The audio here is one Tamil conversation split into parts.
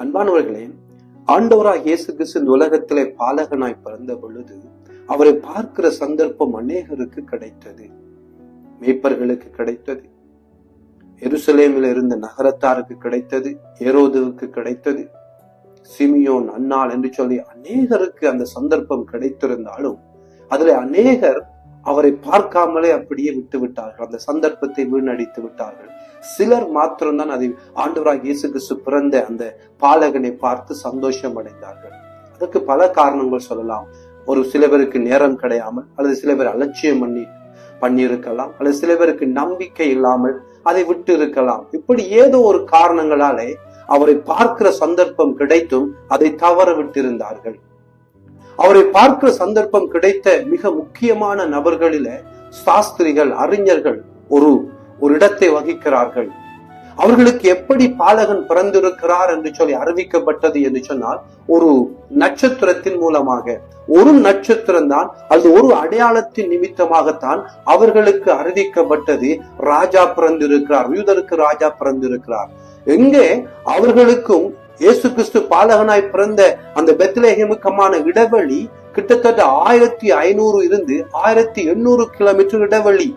அன்பானவர்களே ஆண்டவராக இயேசு கிறிஸ்து இந்த உலகத்திலே பாலகனாய் பிறந்த பொழுது அவரை பார்க்கிற சந்தர்ப்பம் அநேகருக்கு கிடைத்தது. மேய்ப்பர்களுக்கு கிடைத்தது. எருசலேமில் இருந்த நகரத்தாருக்கு கிடைத்தது. ஏரோதுவுக்கு கிடைத்தது. சிமியோன் அன்னாள் என்று சொல்லி அநேகருக்கு அந்த சந்தர்ப்பம் கிடைத்திருந்தாலும் அதுல அநேகர் அவரை பார்க்காமலே அப்படியே விட்டு விட்டார்கள் அந்த சந்தர்ப்பத்தை வீணடித்து விட்டார்கள். சிலர் மாத்திரம்தான் அதை ஆண்டவராக இயேசு கிறிஸ்து பிறந்த அந்த பாலகனை பார்த்து சந்தோஷம் அடைந்தார்கள் அதற்கு பல காரணங்கள் சொல்லலாம். ஒரு சில பேருக்கு நேரம் கிடையாமல் அல்லது சில பேர் அலட்சியம் பண்ணி பண்ணியிருக்கலாம். அல்லது சில பேருக்கு நம்பிக்கை இல்லாமல் அதை விட்டு இருக்கலாம் இப்படி ஏதோ ஒரு காரணங்களாலே அவரை பார்க்கிற சந்தர்ப்பம் கிடைத்தும் அதை தவற விட்டிருந்தார்கள். அவரை பார்க்கிற சந்தர்ப்பம் கிடைத்த மிக முக்கியமான நபர்களில சாஸ்திரிகள் அறிஞர்கள் ஒரு ஒரு இடத்தை வகிக்கிறார்கள். அவர்களுக்கு எப்படி பாலகன் பிறந்திருக்கிறார் என்று சொல்லி அறிவிக்கப்பட்டது என்று சொன்னால் ஒரு நட்சத்திரத்தின் மூலமாக. ஒரு நட்சத்திரம் தான் அது ஒரு அடையாளத்தின் நிமித்தமாகத்தான் அவர்களுக்கு அறிவிக்கப்பட்டது ராஜா பிறந்திருக்கிறார் யூதருக்கு ராஜா பிறந்திருக்கிறார். எங்கே அவர்களுக்கும் இயேசு கிறிஸ்து பாலகனாய் பிறந்த அந்த பெத்லேஹேமுக்கமான இடைவெளி கிட்டத்தட்ட ஆயிரத்தி ஐநூறு இருந்து ஆயிரத்தி எண்ணூறு கிலோமீட்டர் இடைவெளி.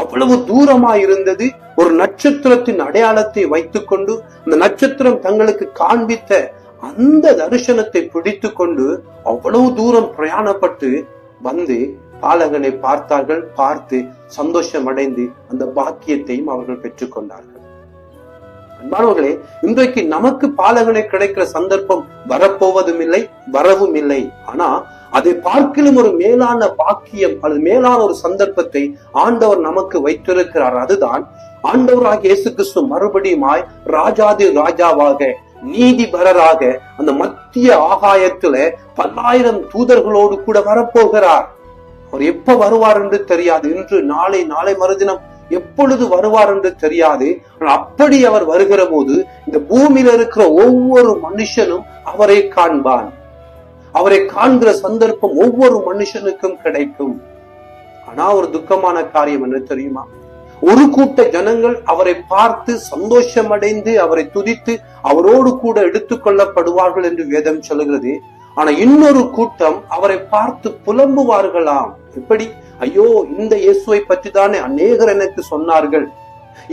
அவ்வளவு தூரமா இருந்தது. ஒரு நட்சத்திரத்தின் அடையாளத்தை வைத்துக்கொண்டு அந்த நட்சத்திரம் தங்களுக்கு காண்பித்த அந்த தரிசனத்தை பிடித்து கொண்டு அவ்வளவு தூரம் பிரயாணப்பட்டு வந்து பாலகனை பார்த்தார்கள். பார்த்து சந்தோஷம் அடைந்து அந்த பாக்கியத்தையும் அவர்கள் பெற்றுக்கொண்டார்கள். அன்பானவர்களே இன்றைக்கு நமக்கு பாலகனை கிடைக்கிற சந்தர்ப்பம் வரப்போவதும் இல்லை வரவும் இல்லை ஆனா அதை பார்க்கிலும் ஒரு மேலான பாக்கியம் அல்லது மேலான ஒரு சந்தர்ப்பத்தை ஆண்டவர் நமக்கு வைத்திருக்கிறார். அதுதான் ஆண்டவராக இயேசு கிறிஸ்து மறுபடியுமாய் ராஜாதி ராஜாவாக நீதிபரராக அந்த மத்திய ஆகாயத்துல பல்லாயிரம் தூதர்களோடு கூட வரப்போகிறார். அவர் எப்ப வருவார் என்று தெரியாது. இன்று நாளை நாளை மறுதினம் எப்பொழுது வருவார் என்று தெரியாது அப்படி அவர் வருகிற போது இந்த பூமியில இருக்கிற ஒவ்வொரு மனுஷனும் அவரை காண்பான். அவரை காண்கிற சந்தர்ப்பம் ஒவ்வொரு மனுஷனுக்கும் கிடைக்கும். ஆனா ஒரு துக்கமான காரியம் என்ன தெரியுமா? ஒரு கூட்ட ஜனங்கள் அவரை பார்த்து சந்தோஷம் அடைந்து அவரை துதித்து அவரோடு கூட எடுத்துக்கொள்ளப்படுவார்கள் என்று வேதம் சொல்கிறது ஆனா இன்னொரு கூட்டம் அவரை பார்த்து புலம்புவார்களாம். எப்படி? ஐயோ இந்த இயேசுவை பற்றி தானே அநேகர் எனக்கு சொன்னார்கள்.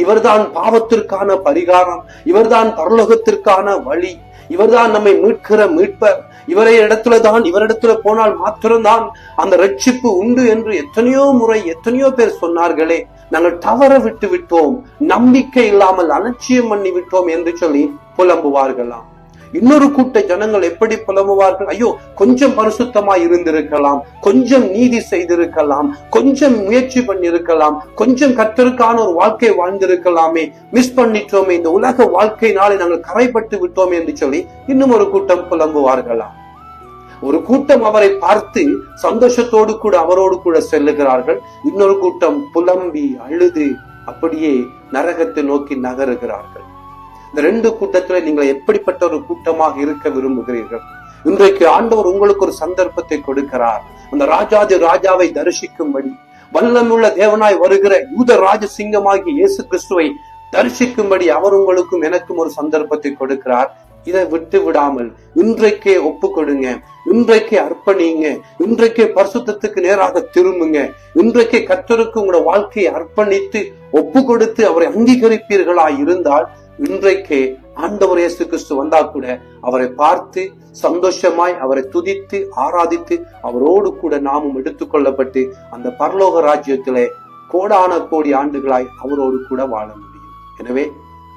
இவர்தான் பாவத்திற்கான பரிகாரம் இவர்தான் பரலோகத்திற்கான வழி இவர்தான் நம்மை மீட்கிற மீட்பர். இவரை இடத்துல தான் இவரிடத்துல போனால் மாத்திரம்தான் அந்த ரட்சிப்பு உண்டு என்று எத்தனையோ முறை எத்தனையோ பேர் சொன்னார்களே. நாங்கள் தவற விட்டு விட்டோம் நம்பிக்கை இல்லாமல் அலட்சியம் பண்ணி விட்டோம் என்று சொல்லி புலம்புவார்களாம். இன்னொரு கூட்ட ஜனங்கள் எப்படி புலம்புவார்கள்? ஐயோ கொஞ்சம் பரிசுத்தமா இருந்திருக்கலாம். கொஞ்சம் நீதி செய்திருக்கலாம். கொஞ்சம் முயற்சி பண்ணிருக்கலாம் கொஞ்சம் கத்தருக்கான ஒரு வாழ்க்கை வாழ்ந்திருக்கலாமே. மிஸ் பண்ணிட்டோமே. இந்த உலக வாழ்க்கையினாலே நாங்கள் கரைப்பட்டு விட்டோமே என்று சொல்லி இன்னும் ஒரு கூட்டம் புலம்புவார்களாம் ஒரு கூட்டம் அவரை பார்த்து சந்தோஷத்தோடு கூட அவரோடு கூட செல்லுகிறார்கள். இன்னொரு கூட்டம் புலம்பி அழுது அப்படியே நரகத்தை நோக்கி நகருகிறார்கள். இந்த ரெண்டு கூட்டத்துல நீங்கள் எப்படிப்பட்ட ஒரு கூட்டமாக இருக்க விரும்புகிறீர்கள்? இன்றைக்கு ஆண்டவர் உங்களுக்கு ஒரு சந்தர்ப்பத்தை கொடுக்கிறார். அந்த ராஜாதி ராஜாவை தரிசிக்கும்படி வல்லமுள்ள தேவனாய் வருகிற யூத ராஜசிங்கமாகிய இயேசு கிறிஸ்துவை தரிசிக்கும்படி அவர் உங்களுக்கும் எனக்கும் ஒரு சந்தர்ப்பத்தை கொடுக்கிறார். இதை விட்டு விடாமல் இன்றைக்கே ஒப்பு கொடுங்க. இன்றைக்கே அர்ப்பணிங்க. இன்றைக்கே பரிசுத்தத்துக்கு நேராக திரும்புங்க. இன்றைக்கே கத்தருக்கு உங்களோட வாழ்க்கையை அர்ப்பணித்து ஒப்பு கொடுத்து அவரை அங்கீகரிப்பீர்களா இருந்தால் இன்றைக்கே ஆண்டவர் இயேசு கிறிஸ்து வந்தா கூட அவரை பார்த்து சந்தோஷமாய் அவரை துதித்து ஆராதித்து அவரோடு கூட நாமும் எடுத்துக்கொள்ளப்பட்டு அந்த பரலோக ராஜ்யத்திலே கோடான கோடி ஆண்டுகளாய் அவரோடு கூட வாழ முடியும். எனவே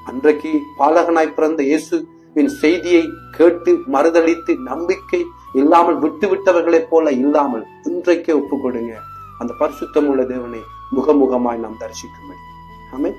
அன்றைக்கு பாலகனாய் பிறந்த இயேசுவின் செய்தியை கேட்டு மறுதளித்து நம்பிக்கை இல்லாமல் விட்டு விட்டவர்களைப் போல இல்லாமல் இன்றைக்கே ஒப்பு கொடுங்க அந்த பரிசுத்தம் உள்ள தேவனை முகமுகமாய் நாம் தரிசிக்கும்படி. ஆமே